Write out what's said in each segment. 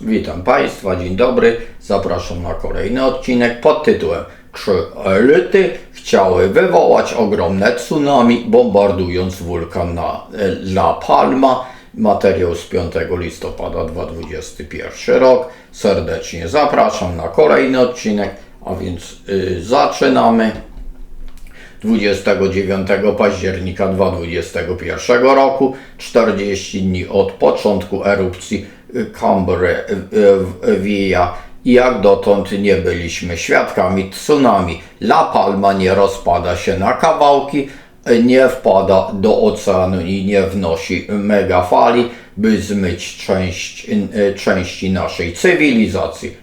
Witam Państwa, dzień dobry. Zapraszam na kolejny odcinek pod tytułem Czy elity chciały wywołać ogromne tsunami, bombardując wulkan na La Palma? Materiał z 5 listopada 2021 rok. Serdecznie zapraszam na kolejny odcinek, a więc y, zaczynamy. 29 października 2021 roku, 40 dni od początku erupcji Cambry Via i jak dotąd nie byliśmy świadkami tsunami. La Palma nie rozpada się na kawałki, nie wpada do oceanu i nie wnosi megafali, by zmyć część, części naszej cywilizacji.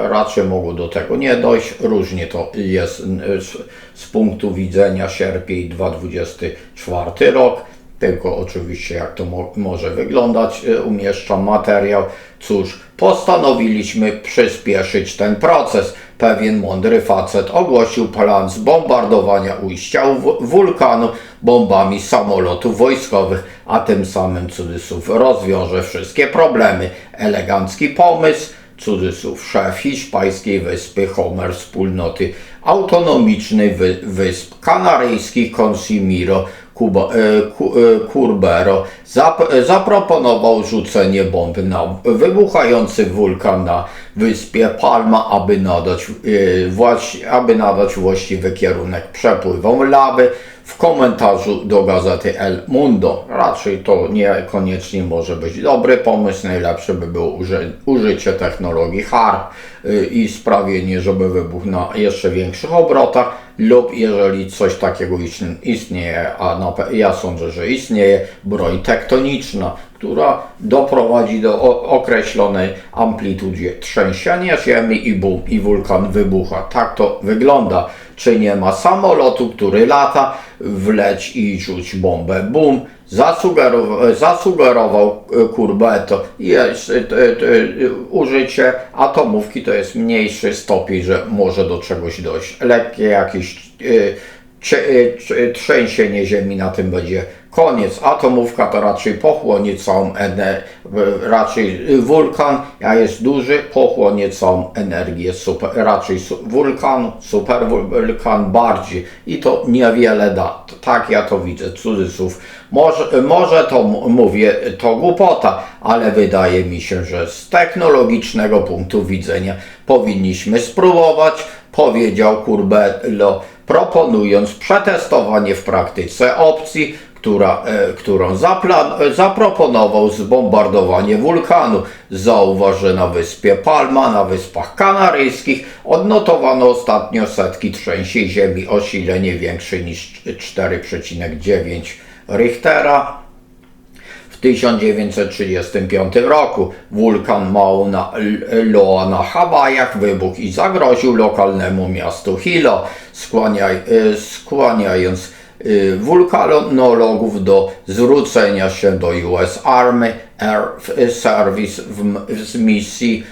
Raczej mogło do tego nie dojść. Różnie to jest z, z punktu widzenia sierpień 2024 rok. Tylko oczywiście jak to mo może wyglądać, y, umieszczam materiał. Cóż, postanowiliśmy przyspieszyć ten proces. Pewien mądry facet ogłosił plan zbombardowania ujścia wulkanu bombami samolotów wojskowych, a tym samym cudzysłów rozwiąże wszystkie problemy. Elegancki pomysł, cudzysłów szef hiszpańskiej wyspy Homer wspólnoty autonomicznej wy, wysp kanaryjskich Consimiro Kuba, e, e, Curbero zap, e, zaproponował rzucenie bomb na wybuchający wulkan na wyspie Palma, aby nadać, e, właś, aby nadać właściwy kierunek przepływom lawy. W komentarzu do gazety El Mundo. Raczej to niekoniecznie może być dobry pomysł. Najlepsze by było uży, użycie technologii HARP i sprawienie, żeby wybuchł na jeszcze większych obrotach lub jeżeli coś takiego istnieje, a na, ja sądzę, że istnieje, broń tektoniczna, która doprowadzi do określonej amplitudzie trzęsienia ziemi i bum, i wulkan wybucha. Tak to wygląda. Czy nie ma samolotu, który lata, wleć i rzuć bombę, bum. Zasugerował, zasugerował Kurbeto, jest, użycie atomówki to jest mniejszy stopień, że może do czegoś dojść. Lekkie jakieś trzęsienie ziemi na tym będzie koniec. Atomówka to raczej pochłonie całą energię, raczej wulkan, a jest duży, pochłonie całą energię super, raczej su, wulkan, super wulkan bardziej i to niewiele da. Tak ja to widzę, cudzysłów. Może, może to mówię, to głupota, ale wydaje mi się, że z technologicznego punktu widzenia powinniśmy spróbować, powiedział Kurbello proponując przetestowanie w praktyce opcji, która, e, którą zaplan, zaproponował zbombardowanie wulkanu. Zauważ, na wyspie Palma, na Wyspach Kanaryjskich odnotowano ostatnio setki trzęsień ziemi o sile nie większej niż 4,9 Richtera. W 1935 roku wulkan Mauna Loa na Hawajach wybuchł i zagroził lokalnemu miastu Hilo, skłaniaj, e, skłaniając e, wulkanologów do zwrócenia się do US Army Air Service z misji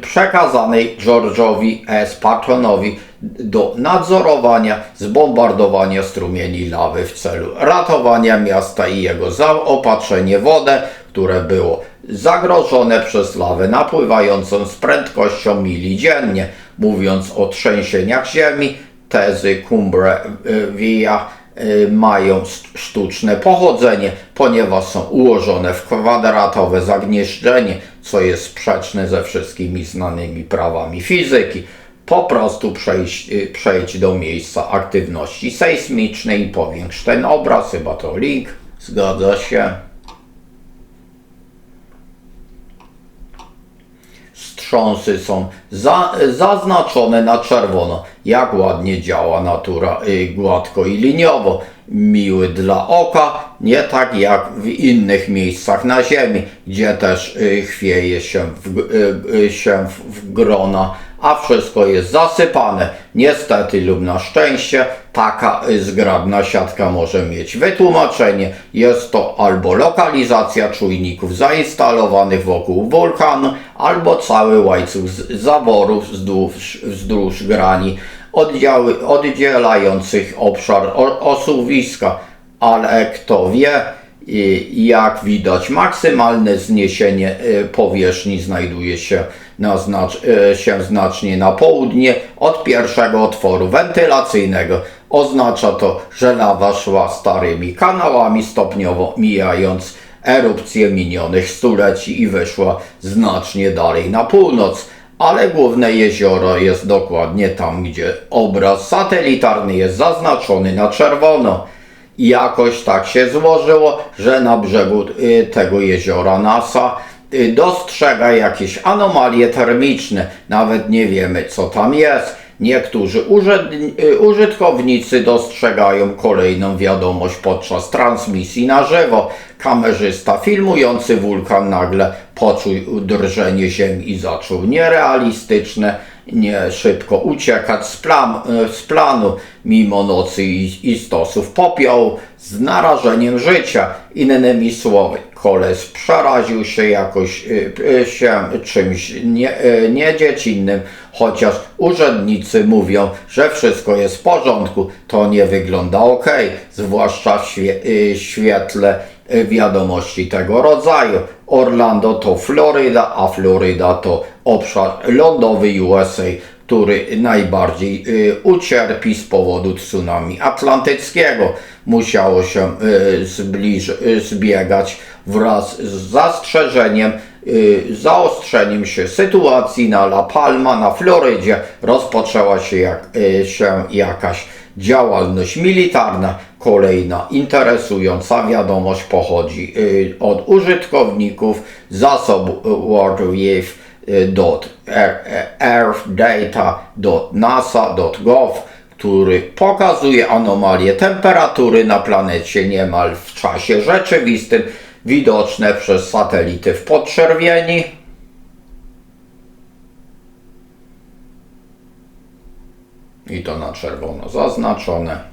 przekazanej George'owi S. Patronowi do nadzorowania zbombardowania strumieni lawy w celu ratowania miasta i jego zaopatrzenie w wodę, które było zagrożone przez lawę napływającą z prędkością mili dziennie. Mówiąc o trzęsieniach ziemi, tezy Cumbre Via y, mają sztuczne pochodzenie, ponieważ są ułożone w kwadratowe zagnieżdżenie, co jest sprzeczne ze wszystkimi znanymi prawami fizyki. Po prostu przejść, y, przejdź do miejsca aktywności sejsmicznej i powiększ ten obraz, chyba to link, zgadza się. Wstrząsy są za, zaznaczone na czerwono. Jak ładnie działa natura, y, gładko i liniowo. Miły dla oka, nie tak jak w innych miejscach na Ziemi, gdzie też y, chwieje się w, y, się w grona, a wszystko jest zasypane. Niestety lub na szczęście taka y, zgrabna siatka może mieć wytłumaczenie. Jest to albo lokalizacja czujników zainstalowanych wokół wulkanu, albo cały łańcuch zaworów wzdłuż, wzdłuż grani oddziały, oddzielających obszar osuwiska. Ale kto wie, jak widać, maksymalne zniesienie e, powierzchni znajduje się, na znacz, e, się znacznie na południe od pierwszego otworu wentylacyjnego. Oznacza to, że lawa szła starymi kanałami stopniowo mijając erupcję minionych stuleci i wyszła znacznie dalej na północ. Ale główne jezioro jest dokładnie tam, gdzie obraz satelitarny jest zaznaczony na czerwono. Jakoś tak się złożyło, że na brzegu y, tego jeziora NASA y, dostrzega jakieś anomalie termiczne. Nawet nie wiemy, co tam jest. Niektórzy y, użytkownicy dostrzegają kolejną wiadomość podczas transmisji na żywo. Kamerzysta filmujący wulkan nagle poczuł drżenie ziemi i zaczął nierealistyczne, nie szybko uciekać z, plan, z planu, mimo nocy i, i stosów popiołu, z narażeniem życia. Innymi słowy, koles przeraził się jakoś y, y, się czymś nie, niedziecinnym, chociaż urzędnicy mówią, że wszystko jest w porządku, to nie wygląda ok, zwłaszcza w świe, świetle wiadomości tego rodzaju. Orlando to Floryda, a Floryda to obszar lądowy USA, który najbardziej y, ucierpi z powodu tsunami atlantyckiego. Musiało się y, zbliż, y, zbiegać wraz z zastrzeżeniem, zaostrzeniem się sytuacji na La Palma na Florydzie. Rozpoczęła się, jak, y, się jakaś działalność militarna. Kolejna interesująca wiadomość pochodzi y, od użytkowników zasobu worldwave.earthdata.nasa.gov, który pokazuje anomalię temperatury na planecie niemal w czasie rzeczywistym, widoczne przez satelity w podczerwieni. I to na czerwono zaznaczone.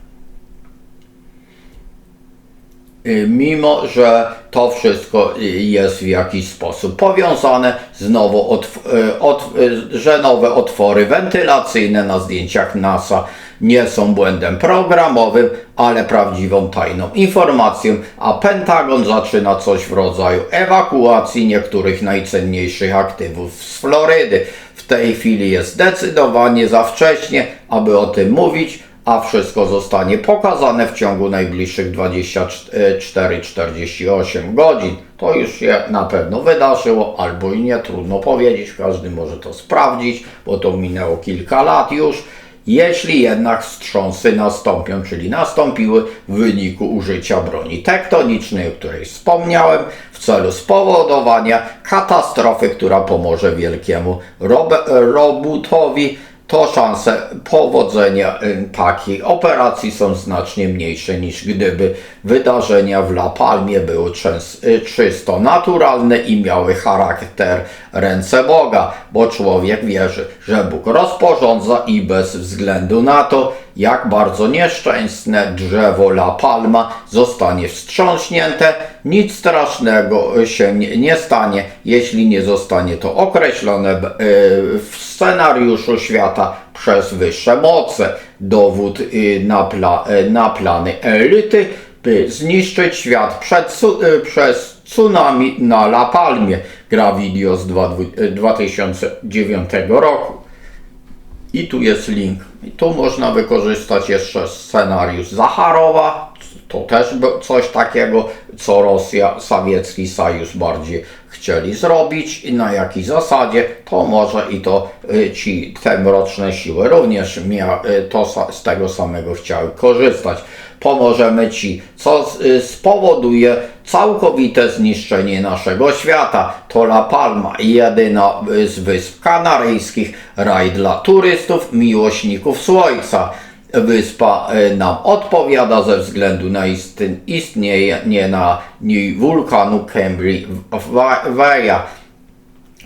Y, mimo że to wszystko y, jest w jakiś sposób powiązane z nowo otw- y, otw- y, że nowe otwory wentylacyjne na zdjęciach NASA nie są błędem programowym, ale prawdziwą tajną informacją, a Pentagon zaczyna coś w rodzaju ewakuacji niektórych najcenniejszych aktywów z Florydy. W tej chwili jest zdecydowanie za wcześnie, aby o tym mówić, a wszystko zostanie pokazane w ciągu najbliższych 24-48 godzin. To już się na pewno wydarzyło, albo i nie, trudno powiedzieć, każdy może to sprawdzić, bo to minęło kilka lat już. Jeśli jednak wstrząsy nastąpią, czyli nastąpiły w wyniku użycia broni tektonicznej, o której wspomniałem, w celu spowodowania katastrofy, która pomoże wielkiemu rob- to szanse powodzenia y, takiej operacji są znacznie mniejsze niż gdyby wydarzenia w La Palmie były y, czysto naturalne i miały charakter ręce Boga, bo człowiek wierzy, że Bóg rozporządza i bez względu na to, jak bardzo nieszczęsne drzewo La Palma zostanie wstrząśnięte, nic strasznego się nie, nie stanie, jeśli nie zostanie to określone y, w scenariuszu świata przez wyższe moce. Dowód y, na, pla, y, na plany elity, by zniszczyć świat przed, y, przez tsunami na La Palmie. Gra wideo z dwa- y, 2009 roku. I tu jest link. I tu można wykorzystać jeszcze scenariusz Zacharowa. To też coś takiego, co Rosja, sowiecki sojusz bardziej chcieli zrobić i na jakiej zasadzie, to może i to y, ci te mroczne siły również mia, y, to, z tego samego chciały korzystać. Pomożemy Ci, co y, spowoduje całkowite zniszczenie naszego świata. To La Palma, jedyna z wysp kanaryjskich, raj dla turystów, miłośników słońca. Wyspa y, nam odpowiada ze względu na istn- istnienie na niej wulkanu Cambry Veya.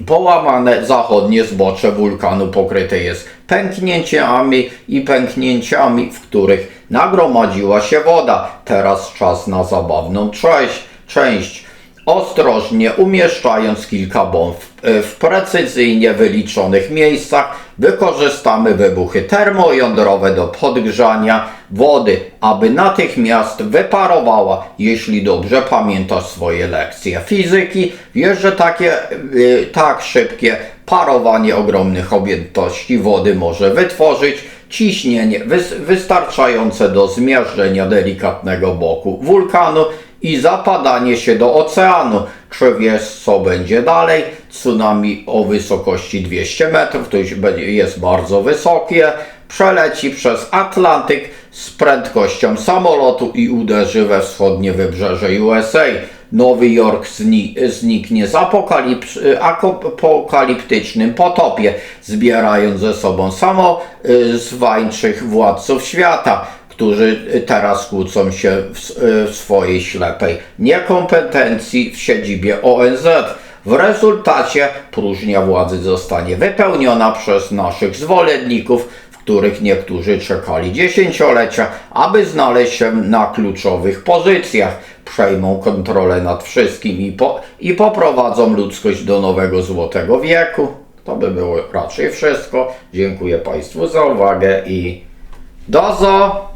Połamane zachodnie zbocze wulkanu pokryte jest pęknięciami i pęknięciami, w których nagromadziła się woda. Teraz czas na zabawną część. Część. ostrożnie umieszczając kilka bomb w, w precyzyjnie wyliczonych miejscach, wykorzystamy wybuchy termojądrowe do podgrzania wody, aby natychmiast wyparowała, jeśli dobrze pamiętasz swoje lekcje fizyki. Wiesz, że takie y, tak szybkie parowanie ogromnych objętości wody może wytworzyć ciśnienie wys- wystarczające do zmiażdżenia delikatnego boku wulkanu i zapadanie się do oceanu. Czy wiesz, co będzie dalej? Tsunami o wysokości 200 metrów, to jest bardzo wysokie, przeleci przez Atlantyk z prędkością samolotu i uderzy we wschodnie wybrzeże USA. Nowy Jork zni zniknie z apokalips- apokaliptycznym potopie, zbierając ze sobą samo y, władców świata którzy teraz kłócą się w, s- w swojej ślepej niekompetencji w siedzibie ONZ. W rezultacie próżnia władzy zostanie wypełniona przez naszych zwolenników, w których niektórzy czekali dziesięciolecia, aby znaleźć się na kluczowych pozycjach. Przejmą kontrolę nad wszystkim i, po, i poprowadzą ludzkość do nowego złotego wieku. To by było raczej wszystko. Dziękuję Państwu za uwagę i do zo!